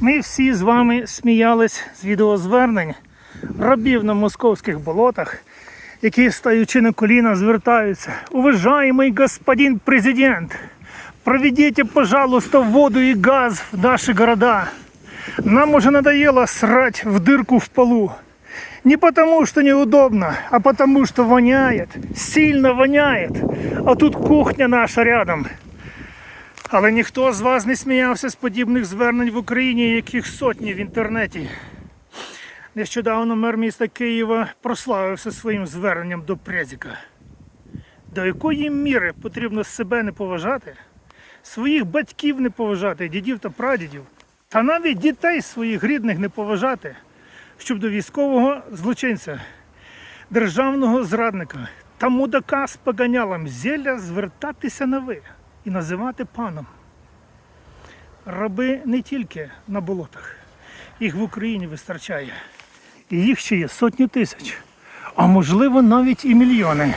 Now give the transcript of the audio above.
Ми всі з вами сміялись з відеозвернень рабів на московських болотах, які, стаючи на коліна, звертаються. Уважаемый господин президент, проведите, пожалуйста, воду и газ в наши города. Нам уже надоело срать в дырку в полу. Не потому, что неудобно, а потому, что воняет. Сильно воняет. А тут кухня наша рядом. Але ніхто з вас не сміявся з подібних звернень в Україні, яких сотні в інтернеті. Нещодавно мер міста Києва прославився своїм зверненням до Презіка. До якої міри потрібно себе не поважати, своїх батьків не поважати, дідів та прадідів, та навіть дітей своїх рідних не поважати, щоб до військового злочинця, державного зрадника та мудака з поганялом зілля звертатися на ви і називати паном. Раби не тільки на болотах, їх в Україні вистачає. І їх ще є сотні тисяч, а можливо навіть і мільйони.